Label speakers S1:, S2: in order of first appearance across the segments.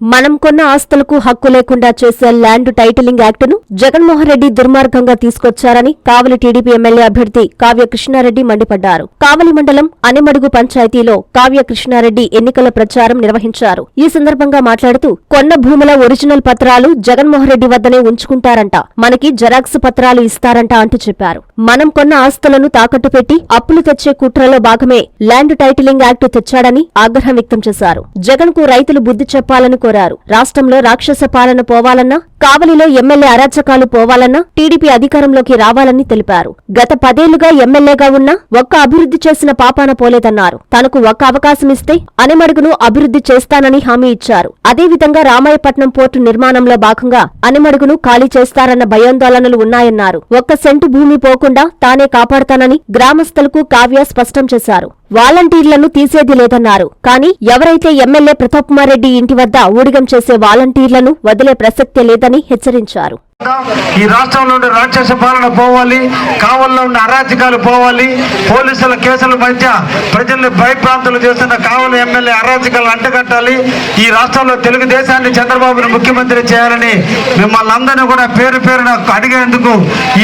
S1: మనం కొన్న ఆస్తులకు హక్కు లేకుండా చేసే ల్యాండ్ టైటిలింగ్ యాక్టును జగన్మోహన్ రెడ్డి దుర్మార్గంగా తీసుకొచ్చారని కావలి టీడీపీ ఎమ్మెల్యే అభ్యర్థి కావ్య కృష్ణారెడ్డి మండిపడ్డారు. కావలి మండలం అనిమడుగు పంచాయతీలో కావ్య కృష్ణారెడ్డి ఎన్నికల ప్రచారం నిర్వహించారు. ఈ సందర్భంగా మాట్లాడుతూ కొన్న భూముల ఒరిజినల్ పత్రాలు జగన్మోహన్ రెడ్డి వద్దనే ఉంచుకుంటారంట. మనకి జెరాక్స్ పత్రాలు ఇస్తారంట అంటూ చెప్పారు. మనం కొన్న ఆస్తులను తాకట్టు పెట్టి అప్పులు తెచ్చే కుట్రలో భాగమే ల్యాండ్ టైటిలింగ్ యాక్టు తెచ్చాడని ఆగ్రహం వ్యక్తం చేశారు. జగన్కు రైతులు బుద్ధి చెప్పాలని కోరారు. రాష్ట్రంలో రాక్షస పాలన పోవాలన్నా కావలిలో ఎమ్మెల్యే అరాచకాలు పోవాలన్నా టీడీపీ అధికారంలోకి రావాలని తెలిపారు. గత పదేళ్ళుగా ఎమ్మెల్యేగా ఉన్నా ఒక్క అభివృద్ధి చేసిన పాపాన పోలేదన్నారు. తనకు ఒక్క అవకాశం ఇస్తే అనిమడుగును అభివృద్ధి చేస్తానని హామీ ఇచ్చారు. అదేవిధంగా రామాయపట్నం పోర్టు నిర్మాణంలో భాగంగా అనిమడుగును ఖాళీ చేస్తారన్న భయాందోళనలు ఉన్నాయన్నారు. ఒక్క సెంటు భూమి పోకుండా తానే కాపాడతానని గ్రామస్తులకు కావ్య స్పష్టం చేశారు. వాలంటీర్లను తీసేది లేదన్నారు. కానీ ఎవరైతే ఎమ్మెల్యే ప్రతాప్ కుమార్ రెడ్డి ఇంటి వద్ద ఊడిగం చేసే వాలంటీర్లను వదిలే ప్రసక్తే లేదని హెచ్చరించారు.
S2: ఈ రాష్ట్రంలో ఉండే రాక్షస పాలన పోవాలి కావల్లో ఉండే అరాచకాలు పోవాలి పోలీసుల కేసుల మధ్య ప్రజల్ని భయప్రాంతులు చేస్తున్న కావలి ఎమ్మెల్యే అరాచకాలు అంటగట్టాలి. ఈ రాష్ట్రంలో తెలుగుదేశాన్ని చంద్రబాబును ముఖ్యమంత్రి చేయాలని మిమ్మల్ని అందరినీ కూడా పేరు పేరున అడిగేందుకు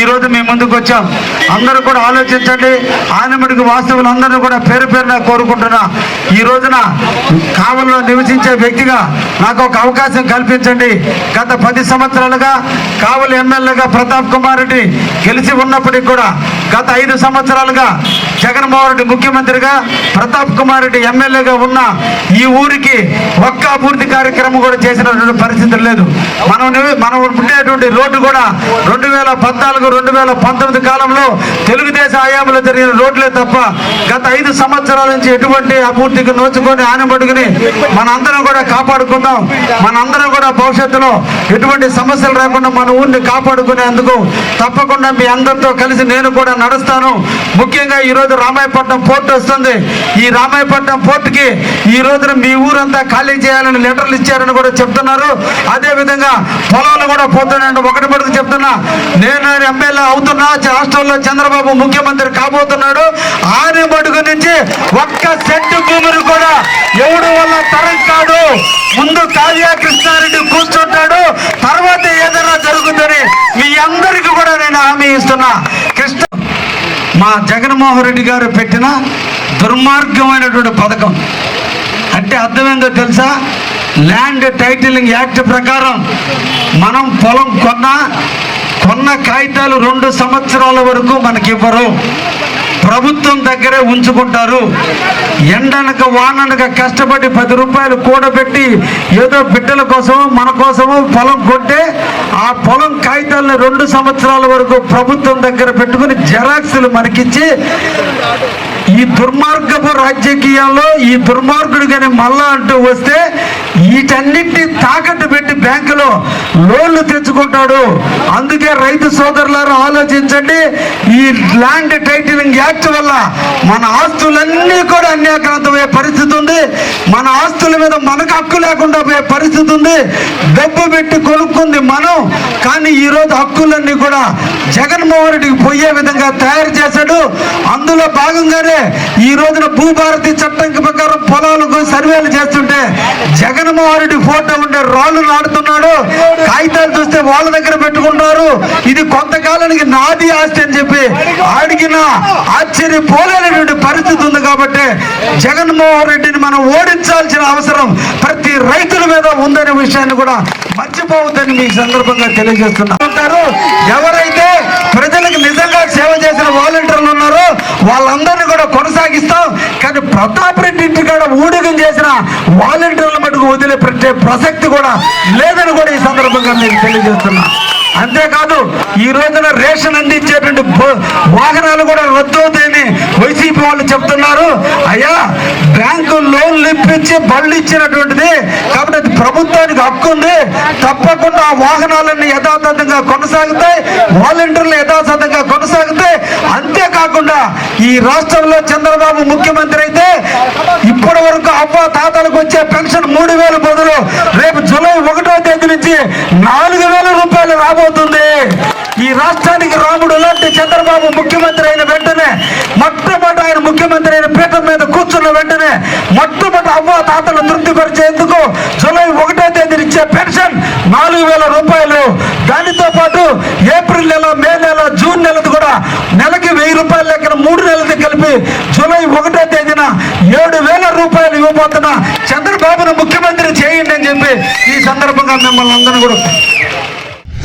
S2: ఈ రోజు ముందుకు వచ్చాం. అందరూ కూడా ఆలోచించండి. ఆనమడికి వాస్తవులు అందరినీ కూడా పేరు పేరున కోరుకుంటున్నా. ఈ రోజున కావల్లో నివసించే వ్యక్తిగా నాకు ఒక అవకాశం కల్పించండి. గత పది సంవత్సరాలుగా కావలి ఎమ్మెల్యేగా ప్రతాప్ కుమార్ రెడ్డి గెలిచి ఉన్నప్పటికీ కూడా గత ఐదు సంవత్సరాలుగా జగన్మోహన్ రెడ్డి ముఖ్యమంత్రిగా ప్రతాప్ కుమార్ రెడ్డి ఎమ్మెల్యేగా ఉన్న ఈ ఊరికి ఒక్క అభివృద్ధి కార్యక్రమం కూడా చేసినటువంటి పరిస్థితి లేదు. మనం మనం ఉండేటువంటి రోడ్డు కూడా రెండు వేల పద్నాలుగు రెండు వేల పంతొమ్మిది కాలంలో తెలుగుదేశం హయాంలో జరిగిన రోడ్లే తప్ప గత ఐదు సంవత్సరాల నుంచి ఎటువంటి అభివృద్ధికి నోచుకొని ఆనబడుకుని మనందరం కూడా కాపాడుకుందాం. మనందరం కూడా భవిష్యత్తులో ఎటువంటి సమస్యలు రాకుండా మన ఊరిని కాపాడుకునేందుకు తప్పకుండా మీ అందరితో కలిసి నేను కూడా నడుస్తాను. ముఖ్యంగా ఈ రోజు రామాయపట్నం పోర్టు వస్తుంది. ఈ రామాయపట్నం పోర్టుకి ఈ రోజున మీ ఊరంతా ఖాళీ చేయాలని లెటర్లు ఇచ్చారని కూడా చెప్తున్నారు. అదే విధంగా పొలాలు కూడా పోతున్నాయంటే ఒకటి పడుతు చెప్తున్నా. నేను ఎమ్మెల్యే అవుతున్నా. రాష్ట్రంలో చంద్రబాబు ముఖ్యమంత్రి కాబోతున్నాడు. ఆని మడుగు నుంచి ఒక్క సెట్టు భూమిని కూడా ఎవడు వల్ల తరం కాడు ముందు కావ్య కృష్ణారెడ్డి కూర్చుంటాడు. తర్వాత ఏదైనా జరుగుతుంది మీ అందరికీ కూడా నేను హామీ ఇస్తున్నా. కృష్ణ మా జగన్మోహన్ రెడ్డి గారు పెట్టిన దుర్మార్గమైనటువంటి పథకం. అంటే అర్థమేందో తెలుసా? ల్యాండ్ టైటిలింగ్ యాక్ట్ ప్రకారం మనం పొలం కొన్నా కొన్న కాగితాలు రెండు సంవత్సరాల వరకు మనకి ఇవ్వరు ప్రభుత్వం దగ్గరే ఉంచుకుంటారు. ఎండనక వాననక కష్టపడి పది రూపాయలు కూడబెట్టి ఏదో బిడ్డల కోసం మన కోసము పొలం కొట్టే ఆ పొలం కాగితాలను రెండు సంవత్సరాల వరకు ప్రభుత్వం దగ్గర పెట్టుకుని జెరాక్స్లు మనకిచ్చి ఈ దుర్మార్గపు రాజకీయాల్లో ఈ దుర్మార్గుడు కానీ మళ్ళా అంటూ వస్తే వీటన్నిటిని తాకట్టు పెట్టి బ్యాంకులో లోన్లు తెచ్చుకుంటాడు. అందుకే రైతు సోదరులారు ఆలోచించండి ఈ ల్యాండ్ టైటిలింగ్ యాక్ట్ వల్ల మన ఆస్తులన్నీ కూడా అన్యాక్రాంతమయ్యే పరిస్థితి ఉంది. మన ఆస్తుల మీద మనకు హక్కు లేకుండా పోయే పరిస్థితి ఉంది. డబ్బు పెట్టి కొనుక్కుంది మనం కానీ ఈ రోజు హక్కులన్నీ కూడా జగన్మోహన్ రెడ్డికి పోయే విధంగా తయారు చేశాడు. అందులో భాగంగానే ఈ రోజున భూభారతి చట్టం ప్రకారం పొలాలకు సర్వేలు చేస్తుంటే జగన్ రెడ్డి ఫోటో ఉండే రాళ్ళు నాడుతున్నాడు కాగితాలు చూస్తే వాళ్ళ దగ్గర పెట్టుకుంటారు. ఇది కొంతకాలానికి నాది ఆస్తి అని చెప్పి అడిగిన ఆశ్చర్యపోలేనటువంటి పరిస్థితి ఉంది కాబట్టి జగన్మోహన్ రెడ్డిని మనం ఓడించాల్సిన అవసరం ప్రతి రైతుల మీద ఉందనే విషయాన్ని కూడా మర్చిపోవద్దని మీ సందర్భంగా తెలియజేస్తున్నారు ఎవరైతే వాళ్ళందరినీ కూడా కొనసాగిస్తాం. కానీ ప్రతాప్ రెడ్డి ఇంటికాడ ఊడిగం చేసిన వాలంటీర్ల మటుకు వదిలిపెట్టే ప్రసక్తి కూడా లేదని కూడా ఈ సందర్భంగా నేను తెలియజేస్తున్నా. అంతేకాదు ఈ రోజున రేషన్ అందించేటువంటి వాహనాలు కూడా రద్దు అవుతాయని వైసీపీ వాళ్ళు చెప్తున్నారు. అయ్యా బ్యాంకు లోన్లు ఇప్పించి బళ్ళు ఇచ్చినటువంటిది కాబట్టి అది ప్రభుత్వానికి హక్కు ఉంది. తప్పకుండా ఆ వాహనాలన్నీ యథాతథంగా కొనసాగుతాయి వాలంటీర్లు యథాతథంగా కొనసాగుతాయి. కాకుండా ఈ రాష్ట్రంలో చంద్రబాబు ముఖ్యమంత్రి అయితే ఇప్పటి వరకు అవ్వ తాతలకు వచ్చే పెన్షన్ మూడు వేల బదులు రేపు జూలై ఒకటో తేదీ నుంచి నాలుగు వేల రూపాయలు రాబోతుంది. ఈ రాష్ట్రానికి రాముడు లాంటి చంద్రబాబు ముఖ్యమంత్రి అయిన వెంటనే మొట్టమొదటి ఆయన ముఖ్యమంత్రి అయిన పీఠం మీద కూర్చున్న వెంటనే మొట్టమొదటి అవ్వ తాతలు తృప్తిపరిచేందుకు జూలై ఒకటో తేదీ నాలుగు వేల రూపాయలు. దానితో పాటు ఏప్రిల్ నెల మే నెల జూన్ నెలది కూడా నెలకి వెయ్యి రూపాయలు మూడు నెలలది కలిపి జూలై ఒకటో తేదీన ఏడు వేల రూపాయలు ఇవ్వబోతున్న చంద్రబాబును ముఖ్యమంత్రి చేయండి అని చెప్పి ఈ సందర్భంగా మిమ్మల్ని అందరూ కూడా